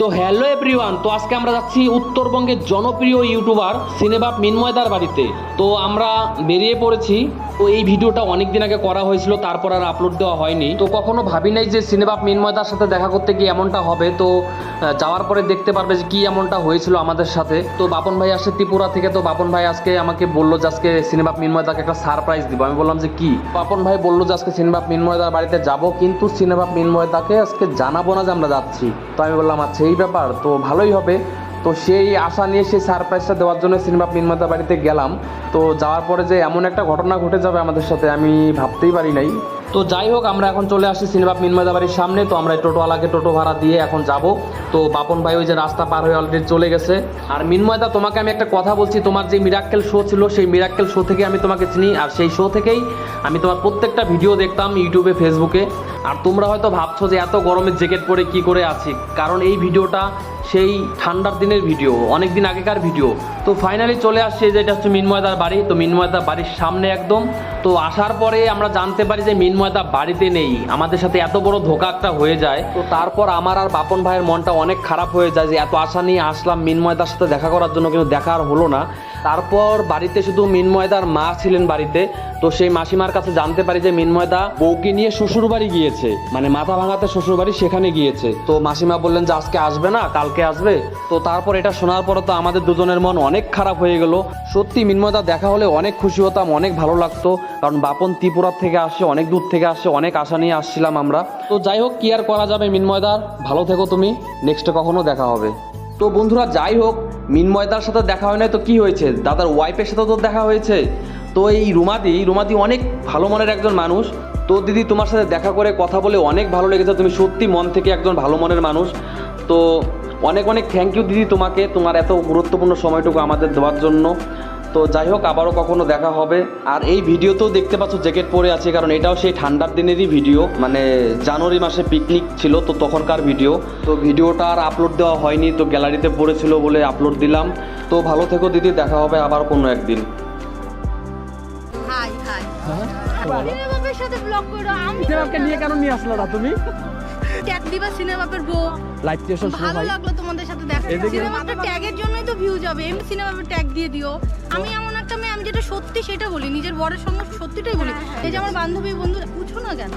তো hello everyone তো আজকে আমরা যাচ্ছি উত্তরবঙ্গের জনপ্রিয় ইউটিউবার সিনেবাব মিনময়দার বাড়িতে। তো আমরা বেরিয়ে পড়েছি। তো এই ভিডিওটা অনেক দিন আগে করা হয়েছিল, তারপর আর আপলোড দেওয়া হয়নি। তো কখনো ভাবি নাই যে সিনেবাব মিনময়দার সাথে দেখা করতে গিয়ে এমনটা হবে। তো যাওয়ার পরে দেখতে পারবে যে কি এমনটা হয়েছিল আমাদের সাথে। তো বাপন ভাই আসে ত্রিপুরা থেকে। তো বাপন ভাই আজকে আমাকে বলল যে আজকে সিনেবাব মিনময়দাকে একটা সারপ্রাইজ দিব। আমি বললাম যে কি? বাপন ভাই বলল যে আজকে সিনেবাব মিনময়দার বাড়িতে যাব, কিন্তু সিনেবাব মিনময়দাকে আজকে জানাব না যে আমরা যাচ্ছি। তো আমি বললাম আচ্ছা এই ব্যাপার তো ভালোই হবে। তো সেই আশা নিয়ে সেই সারপ্রাইজটা দেওয়ার জন্য সিনেমা মিনময়দা বাড়িতে গেলাম। তো যাওয়ার পরে যে এমন একটা ঘটনা ঘটে যাবে আমাদের সাথে, আমি ভাবতেই পারি নাই। তো যাই হোক, আমরা এখন চলে আসছি সিনেমা মিনময়দা বাড়ির সামনে। তো আমরা টোটোওয়ালাকে টোটো ভাড়া দিয়ে এখন যাব। তো বাপন ভাই ওই যে রাস্তা পার হয়ে অলরেডি চলে গেছে। আর মিনময়দা তোমাকে আমি একটা কথা বলছি, তোমার যে মিরাক্কেল শো ছিল, সেই মিরাক্কেল শো থেকে আমি তোমাকে চিনি। আর সেই শো থেকেই আমি তোমার প্রত্যেকটা ভিডিও দেখতাম ইউটিউবে ফেসবুকে আর তোমরা হয়তো ভাবছ যে এত গরমের জ্যাকেট পরে কি করে আছি? কারণ এই ভিডিওটা সেই ঠান্ডার দিনের ভিডিও অনেক দিন আগেকার ভিডিও তো ফাইনালি চলে আসছে যেটা হচ্ছে মিনময়দার বাড়ি। তো মিনময়দার বাড়ির সামনে একদম। তো আসার পরে আমরা জানতে পারি যে মিনময়দা বাড়িতে নেই। আমাদের সাথে এত বড় ধোকা একটা হয়ে যায়। তো তারপর আমার আর বাপন ভাইয়ের মনটা অনেক খারাপ হয়ে যায় যে এত আশা নিয়ে আসলাম মিনময়দার সাথে দেখা করার জন্য, কিন্তু দেখা আর হলো না। তারপর বাড়িতে শুধু মিনময়দার মা ছিলেন বাড়িতে, তো সেই মাসিমার কাছে জানতে পারি যে মিনময়দা বউকে নিয়ে শ্বশুর বাড়ি গিয়েছে মানে মাথা ভাঙাতে শ্বশুর বাড়ি সেখানে গিয়েছে। তো মাসিমা বললেন যে আজকে আসবে না, কালকে আসবে। তো তারপর এটা শোনার পরে তো আমাদের দুজনের মন অনেক খারাপ হয়ে গেল। সত্যি মিনময়দা দেখা হলে অনেক খুশি হতাম, অনেক ভালো লাগতো, কারণ বাপন ত্রিপুরার থেকে আসে, অনেক দূর থেকে আসে, অনেক আশা নিয়ে আসছিলাম আমরা। তো যাই হোক, কি আর করা যাবে মিনময়দার ভালো থেকো তুমি নেক্সটে কখনো দেখা হবে। তো বন্ধুরা, যাই হোক মিনময়দার সাথে দেখা হয় না তো কি হয়েছে? দাদার ওয়াইফের সাথে তো দেখা হয়েছে। তো এই রুমাদি রুমাদি অনেক ভালো মনের একজন মানুষ। তো দিদি, তোমার সাথে দেখা করে কথা বলে অনেক ভালো লেগেছে। তুমি সত্যি মন থেকে একজন ভালো মনের মানুষ। তো অনেক অনেক থ্যাংক ইউ দিদি তোমাকে, তোমার এত গুরুত্বপূর্ণ সময়টুকু আমাদের দেওয়ার জন্য। তো যাই হোক আবারও কখনো দেখা হবে। আর এই ভিডিওতেও দেখতে পাচ্ছ জ্যাকেট পরে আছে কারণ এটাও সেই ঠান্ডার দিনেরই ভিডিও। মানে জানুয়ারি মাসে পিকনিক ছিল তো তখনকার ভিডিও। তো ভিডিওটা আর আপলোড দেওয়া হয়নি তো গ্যালারিতে পড়েছিল বলে আপলোড দিলাম। তো ভালো থেকো দিদি দেখা হবে আবার কোনো একদিন। হাই হাই সাথে ব্লগ করো আমি নিয়ে কেন নিয়ে আসলো না তুমি? ট্যাগ দিবা লাইভ স্টেশন শো ভালো লাগল তোমাদের সাথে দেখা ট্যাগের জন্যই তো ভিউ যাবে। এমনি ট্যাগ দিয়ে দিও। আমি এমন একটা মেয়ে আমি যেটা সত্যি সেটা বলি। নিজের বরের সঙ্গে সত্যিটাই বলি। এই যে আমার বান্ধবী বন্ধু বুঝো না কেন?